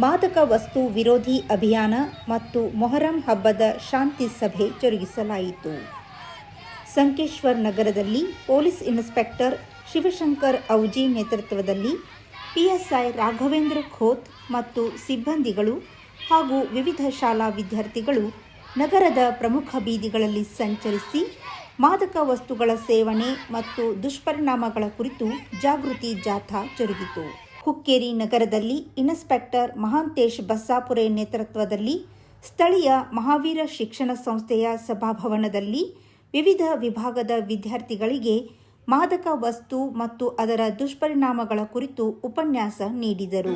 ಮಾದಕ ವಸ್ತು ವಿರೋಧಿ ಅಭಿಯಾನ ಮತ್ತು ಮೊಹರಂ ಹಬ್ಬದ ಶಾಂತಿ ಸಭೆ ಜರುಗಿಸಲಾಯಿತು. ಸಂಕೇಶ್ವರ್ ನಗರದಲ್ಲಿ ಪೊಲೀಸ್ ಇನ್ಸ್ಪೆಕ್ಟರ್ ಶಿವಶಂಕರ್ ಔಜಿ ನೇತೃತ್ವದಲ್ಲಿ ಪಿಎಸ್ಐ ರಾಘವೇಂದ್ರ ಖೋತ್ ಮತ್ತು ಸಿಬ್ಬಂದಿಗಳು ಹಾಗೂ ವಿವಿಧ ಶಾಲಾ ವಿದ್ಯಾರ್ಥಿಗಳು ನಗರದ ಪ್ರಮುಖ ಬೀದಿಗಳಲ್ಲಿ ಸಂಚರಿಸಿ ಮಾದಕ ವಸ್ತುಗಳ ಸೇವನೆ ಮತ್ತು ದುಷ್ಪರಿಣಾಮಗಳ ಕುರಿತು ಜಾಗೃತಿ ಜಾಥಾ ಜರುಗಿತು. ಹುಕ್ಕೇರಿ ನಗರದಲ್ಲಿ ಇನ್ಸ್ಪೆಕ್ಟರ್ ಮಹಾಂತೇಶ್ ಬಸ್ಸಾಪುರೆ ನೇತೃತ್ವದಲ್ಲಿ ಸ್ಥಳೀಯ ಮಹಾವೀರ ಶಿಕ್ಷಣ ಸಂಸ್ಥೆಯ ಸಭಾಭವನದಲ್ಲಿ ವಿವಿಧ ವಿಭಾಗದ ವಿದ್ಯಾರ್ಥಿಗಳಿಗೆ ಮಾದಕ ವಸ್ತು ಮತ್ತು ಅದರ ದುಷ್ಪರಿಣಾಮಗಳ ಕುರಿತು ಉಪನ್ಯಾಸ ನೀಡಿದರು.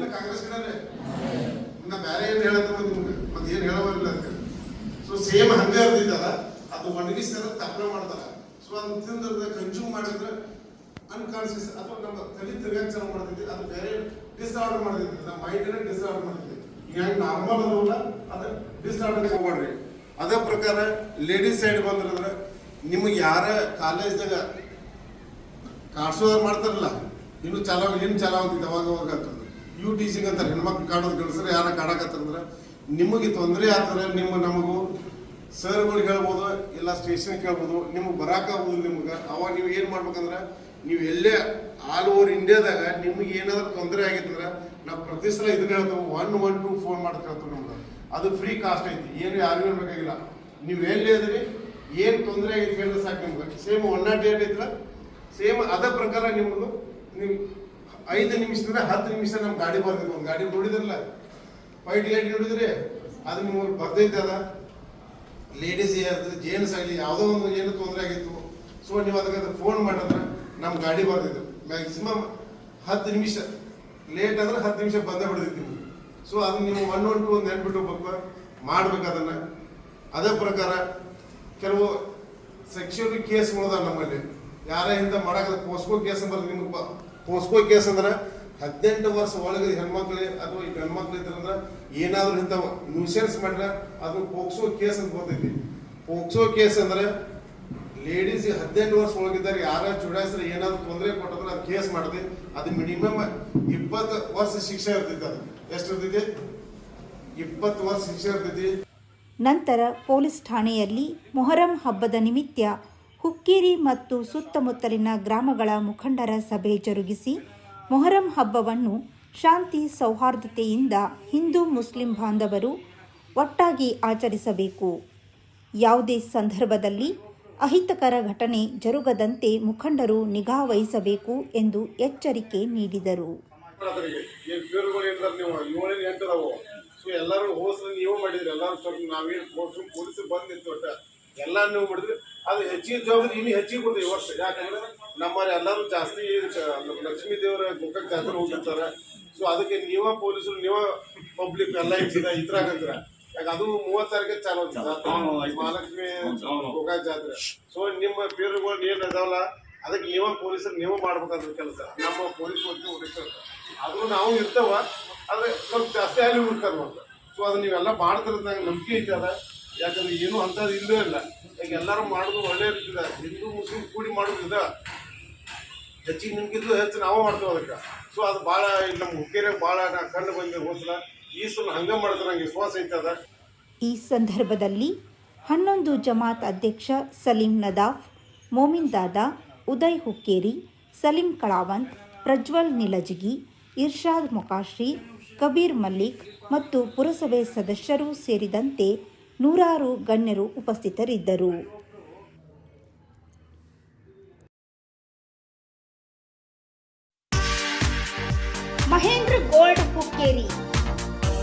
ಕನ್ಸ್ಯೂಮ್ ಮಾಡಿದ್ರೆ ಅನ್ಕಾನ್ಸಿಯಸ್ ಅಥವಾ ನಮ್ಮ ತಲೆ ತಿರ್ಗಾಕ್ ಚಾಲು ಮಾಡ್ತೈತಿ ಅದು ಬೇರೆ ಡಿಸ್ಆರ್ಡರ್ ಮಾಡ್ತೈತಿ ನಮ್ಮ ಮೈಂಡ್ ಡಿಸ್ಆರ್ಡರ್ ಮಾಡ್ತೈತಿ ಹೀಗಾಗಿ ಹೆಂಗ್ ನಾರ್ಮಲ್ ಅದಲ್ಲ ಅದು ಡಿಸ್ಆರ್ಡರ್ ಹೋಗ್ಬೇಡ್ರಿ. ಅದೇ ಪ್ರಕಾರ ಲೇಡೀಸ್ ಸೈಡ್ ಬಂದ್ರಂದ್ರೆ ನಿಮಗೆ ಯಾರ ಕಾಲೇಜ್ದಾಗ ಕಾಡ್ಸೋದು ಮಾಡ್ತಾರಲ್ಲ, ಇನ್ನು ಚಾಲೋ ಇನ್ನು ಚಾಲೋ ಆಗ್ತಿದೆ ಅವಾಗ ಅವಾಗ ಆಗ್ತದೆ ಯು ಟೀಚಿಂಗ್ ಅಂತಾರೆ, ಹೆಣ್ಮಕ್ಳು ಕಾಡೋದು ಗಳಿಸ್ರೆ ಯಾರ ಕಾಡಕತ್ತಂದ್ರೆ ನಿಮಗೆ ತೊಂದರೆ ಆದ್ರೆ ನಿಮ್ಮ ನಮಗೂ ಸರ್ಗಳಿಗೆ ಹೇಳ್ಬೋದು, ಇಲ್ಲ ಸ್ಟೇಷನ್ ಕೇಳ್ಬೋದು, ನಿಮಗೆ ಬರಾಕಾಗ್ಬೋದು ನಿಮ್ಗೆ. ಅವಾಗ ನೀವು ಏನು ಮಾಡ್ಬೇಕಂದ್ರೆ ನೀವು ಎಲ್ಲೇ ಆಲ್ ಓವರ್ ಇಂಡಿಯಾದಾಗ ನಿಮ್ಗೆ ಏನಾದ್ರು ತೊಂದರೆ ಆಗಿತ್ತಂದ್ರೆ ನಾವು ಪ್ರತಿ ಸಲ ಇದನ್ನ ಹೇಳ್ತೇವೆ. ಒನ್ ಒನ್ ಟು ಫೋನ್ ಮಾಡಿ ಕೇಳ್ತೇವೆ ನಮ್ಗೆ. ಅದು ಫ್ರೀ ಕಾಸ್ಟ್ ಐತಿ. ಏನು ಯಾರು ಬೇಕಾಗಿಲ್ಲ. ನೀವು ಎಲ್ಲಿ ಇದ್ರಿ, ಏನು ತೊಂದರೆ ಆಗಿತ್ತು ಹೇಳಿದ್ರೆ ಸಾಕು ನಿಮ್ಗೆ. ಸೇಮ್ ಒನ್ ನಾಟ್ ಏಟ್ ಐತಿಲ್ಲ? ಸೇಮ್ ಅದೇ ಪ್ರಕಾರ ನಿಮ್ಮದು ನೀವು ಐದು ನಿಮಿಷದಿಂದ ಹತ್ತು ನಿಮಿಷ ನಮ್ಮ ಗಾಡಿ ಬರ್ತೀವಿ ಒಂದು ಗಾಡಿ ನೋಡಿದ್ರಲ್ಲ? ವೈಟ್ ಲೈಟ್ ನೋಡಿದ್ರಿ? ಅದು ನಿಮಗೆ ಬರ್ತೈತೆ ಅದ. ಲೇಡೀಸ್ ಇರ್ತದೆ ಜೇಂಟ್ಸ್ ಆಗಲಿ, ಯಾವುದೋ ಒಂದು ಏನು ತೊಂದರೆ ಆಗಿತ್ತು. ಸೊ ನೀವು ಅದಕ್ಕೆ ಫೋನ್ ಮಾಡಿದ್ರೆ ನಮ್ಮ ಗಾಡಿ ಬರ್ತಿದ್ರು ಮ್ಯಾಕ್ಸಿಮಮ್ ಹತ್ತು ನಿಮಿಷ. ಲೇಟ್ ಅಂದ್ರೆ ಹತ್ತು ನಿಮಿಷ ಬಂದೇ ನಿಮ್ಗೆ. ಸೊ ಅದನ್ನ ನೀವು ಒನ್ ಒನ್ ಟು ಒಂದು ಹೋಗ್ಬೇಕು ಮಾಡ್ಬೇಕು ಅದನ್ನ. ಅದೇ ಪ್ರಕಾರ ಕೆಲವು ಸೆಕ್ಷುವಲ್ ಕೇಸ್ಗಳದ ನಮ್ಮಲ್ಲಿ. ಯಾರೇ ಇಂದ ಮಾಡಕ ಪೋಸ್ಕೋ ಕೇಸ್ ಅಂದ್ರೆ ನಿಮ್ಗೆ ಪೋಸ್ಕೋ ಕೇಸ್ ಅಂದ್ರೆ ಹದಿನೆಂಟು ವರ್ಷ ಒಳಗೆ ಹೆಣ್ಮಕ್ಳು ಅಥವಾ ಈ ಗಂಡ್ಮಕ್ಳು ಇದ್ರಂದ್ರೆ ಏನಾದರೂ ಇಂಥ ನ್ಯೂಸೆನ್ಸ್ ಮಾಡಿದ್ರೆ ಅದು ಪೋಕ್ಸೋ ಕೇಸ್ ಅಂತ ಬರ್ತೈತಿ. ಪೋಕ್ಸೋ ಕೇಸ್ ಅಂದ್ರೆ ಲೇಡೀಸ್ ಹದಿನೆಂಟು ವರ್ಷ ಒಳಗಿದ್ದಾರೆ ಯಾರ ಜುಡಾಯಿಸ್ರೆ, ಏನಾದ್ರು ತೊಂದರೆ ಕೊಟ್ಟಿದ್ರೆ ಅದು ಕೇಸ್ ಮಾಡಿದೆ ಅದು ಮಿನಿಮಮ್ ಇಪ್ಪತ್ತು ವರ್ಷ ಶಿಕ್ಷೆ ಇರ್ತೈತಿ ಅದು. ಎಷ್ಟು ಇರ್ತೈತಿ ಇಪ್ಪತ್ತು ವರ್ಷ ಶಿಕ್ಷೆ ಇರ್ತೈತಿ. ನಂತರ ಪೊಲೀಸ್ ಠಾಣೆಯಲ್ಲಿ ಮೊಹರಂ ಹಬ್ಬದ ನಿಮಿತ್ತ ಹುಕ್ಕೇರಿ ಮತ್ತು ಸುತ್ತಮುತ್ತಲಿನ ಗ್ರಾಮಗಳ ಮುಖಂಡರ ಸಭೆ ಜರುಗಿಸಿ ಮೊಹರಂ ಹಬ್ಬವನ್ನು ಶಾಂತಿ ಸೌಹಾರ್ದತೆಯಿಂದ ಹಿಂದೂ ಮುಸ್ಲಿಂ ಬಾಂಧವರು ಒಟ್ಟಾಗಿ ಆಚರಿಸಬೇಕು. ಯಾವುದೇ ಸಂದರ್ಭದಲ್ಲಿ ಅಹಿತಕರ ಘಟನೆ ಜರುಗದಂತೆ ಮುಖಂಡರು ನಿಗಾ ವಹಿಸಬೇಕು ಎಂದು ಎಚ್ಚರಿಕೆ ನೀಡಿದರು. ಎಲ್ಲರೂ ಹೋಸ್ರು ನೀವು ಮಾಡಿದ್ರಿ. ಎಲ್ಲರೂ ಸ್ವಲ್ಪ ನಾವೇನು ಪೊಲೀಸ್ ಪೊಲೀಸ್ ಬಂದು ನಿಂತು ಒಟ್ಟ ಎಲ್ಲ ನೀವು ಮಾಡಿದ್ರಿ. ಅದು ಹೆಚ್ಚಿಗೆ ಜವಾಬ್ದಾರಿ ಇನ್ನು ಹೆಚ್ಚಿಗೆ ಈ ವರ್ಷ. ಯಾಕಂದ್ರೆ ನಮ್ಮಲ್ಲಿ ಎಲ್ಲರೂ ಜಾಸ್ತಿ ಲಕ್ಷ್ಮೀ ದೇವರ ಗೋಕಾಕ್ ಜಾತ್ರೆ ಹೋಗಿರ್ತಾರೆ ಸೊ, ಅದಕ್ಕೆ ನೀವ ಪೊಲೀಸರು, ನೀವ ಪಬ್ಲಿಕ್ ಎಲ್ಲ ಹೆಚ್ಚಿದ ಇದ್ರಾಗಂದ್ರ ಯಾಕೆ ಅದು ಮೂವತ್ತು ತಾರೀಕು ಚಾಲು. ಮಹಾಲಕ್ಷ್ಮಿ ಗೋಕಾಕ್ ಜಾತ್ರೆ. ಸೊ ನಿಮ್ಮ ಪೇರುಗಳು ಏನ್ ಅದಾವಲ್ಲ ಅದಕ್ಕೆ ನೀವ ಪೊಲೀಸರು ನೀವು ಮಾಡ್ಬೇಕಾದ್ರ ಕೆಲಸ. ನಮ್ಮ ಪೊಲೀಸ್ ಮಂತ್ರಿ ಹುಡುಕ್ತಾರೆ ಆದ್ರೂ ನಾವು ಇರ್ತವ ಆದ್ರೆ ಸ್ವಲ್ಪ ಜಾಸ್ತಿ ಅಲ್ಲಿ ಹುಡ್ತಾರೆ ಅಂತ ಸೊ ಅದು ನೀವೆಲ್ಲ ಮಾಡ್ತಿರೋದು ನಂಗೆ ನಂಬಿಕೆ ಐತೆ ಅದ. ಯಾಕಂದ್ರೆ ಏನು ಅಂಥದ್ದು ಇಲ್ಲೇ ಇಲ್ಲ. ಈಗ ಎಲ್ಲರೂ ಮಾಡೋದು ಒಳ್ಳೆ ಇರ್ತದೆ ಹಿಂದೂ ಮುಸ್ಲಿಂ ಕೂಡಿ ಮಾಡೋದು ಇದೆ. ಹೆಚ್ಚಿಗೆ ನಿಮ್ಗಿಂತ ಹೆಚ್ಚು ನಾವು ಮಾಡ್ತೇವೆ ಅದಕ್ಕೆ. ಸೊ ಅದು ಭಾಳ ಇಲ್ಲಿ ನಮ್ಮ ಹುಕ್ಕೇರಿಯಾಗ ಭಾಳ ಕಂಡು ಬಂದಿದೆ ಹೋಸಲ ಈ ಸಲ ಹಂಗೆ ಮಾಡಿದ್ರೆ ನಂಗೆ ವಿಶ್ವಾಸ ಐತೆ ಅದ. ಈ ಸಂದರ್ಭದಲ್ಲಿ ಹನ್ನೊಂದು ಜಮಾತ್ ಅಧ್ಯಕ್ಷ ಸಲೀಂ ನದಾಫ್ ಮೋಮಿನ್ ದಾದಾ ಉದಯ್ ಹುಕ್ಕೇರಿ ಸಲೀಂ ಕಳಾವಂತ್ ಪ್ರಜ್ವಲ್ ನಿಲಜಗಿ ಇರ್ಷಾದ್ ಮೊಕಾಶ್ರಿ ಕಬೀರ್ ಮಲ್ಲಿಕ್ ಮತ್ತು ಪುರಸಭೆ ಸದಸ್ಯರು ಸೇರಿದಂತೆ ನೂರಾರು ಗಣ್ಯರು ಉಪಸ್ಥಿತರಿದ್ದರು. ಮಹೇಂದ್ರ ಗೋಲ್ಡ್ ಹುಕ್ಕೇರಿ.